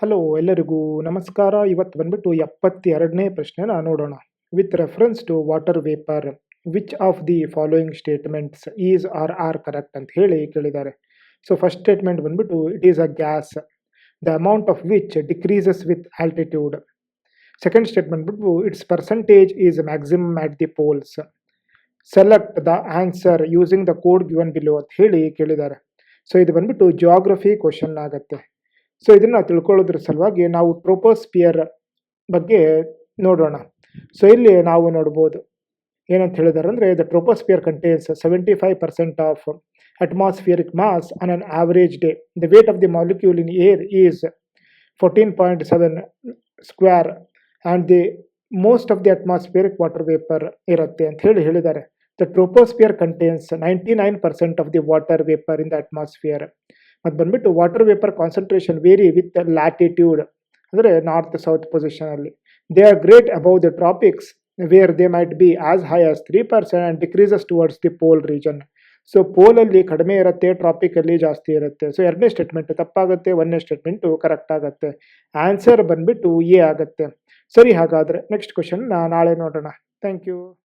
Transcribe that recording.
Hello ಎಲ್ಲರಿಗೂ ನಮಸ್ಕಾರ. ಇವತ್ತು ಬಂದ್ಬಿಟ್ಟು ಎಪ್ಪತ್ತೆರಡನೇ ಪ್ರಶ್ನೆನ ನೋಡೋಣ. With reference to water vapour which of the following statements is are are correct ಅಂತ ಹೇಳಿ ಕೇಳಿದ್ದಾರೆ. ಸೊ ಫಸ್ಟ್ ಸ್ಟೇಟ್ಮೆಂಟ್ ಬಂದ್ಬಿಟ್ಟು it is a gas the amount of which decreases with altitude second statement ಬಿಟ್ಟು its percentage is maximum at the poles select the answer using the code given below ಅಂತ ಹೇಳಿ ಕೇಳಿದ್ದಾರೆ. So ಇದು ಬಂದ್ಬಿಟ್ಟು geography question ಆಗುತ್ತೆ. So ಇದನ್ನು ತಿಳ್ಕೊಳ್ಳೋದ್ರ ಸಲುವಾಗಿ ನಾವು ಟ್ರೋಪೋಸ್ಪಿಯರ್ ಬಗ್ಗೆ ನೋಡೋಣ. ಸೊ ಇಲ್ಲಿ ನಾವು ನೋಡ್ಬೋದು. ಏನಂತ ಹೇಳಿದಾರೆ ಅಂದರೆ the troposphere contains seventy five percent of atmospheric mass on an average day the weight of the molecule in air is fourteen point seven square and the most of the atmospheric water vapour ಇರುತ್ತೆ ಅಂತ ಹೇಳಿ ಹೇಳಿದ್ದಾರೆ the troposphere contains ninety nine percent of the water vapour in the atmosphere ಮತ್ತು ಬಂದ್ಬಿಟ್ಟು water vapour concentration vary with latitude ಅಂದರೆ north south ಪೊಸಿಷನಲ್ಲಿ they are great above the tropics where they might be as high as three percent and decreases towards the pole region so ಪೋಲಲ್ಲಿ ಕಡಿಮೆ ಇರುತ್ತೆ ಟ್ರಾಪಿಕಲ್ಲಿ ಜಾಸ್ತಿ ಇರುತ್ತೆ. So ಎರಡನೇ statement ತಪ್ಪಾಗುತ್ತೆ, ಒಂದನೇ statement correct ಆಗುತ್ತೆ. Answer ಬಂದ್ಬಿಟ್ಟು ಎ ಆಗುತ್ತೆ. ಸರಿ ಹಾಗಾದರೆ ನೆಕ್ಸ್ಟ್ ಕ್ವಶನ್ ನಾಳೆ ನೋಡೋಣ. Thank you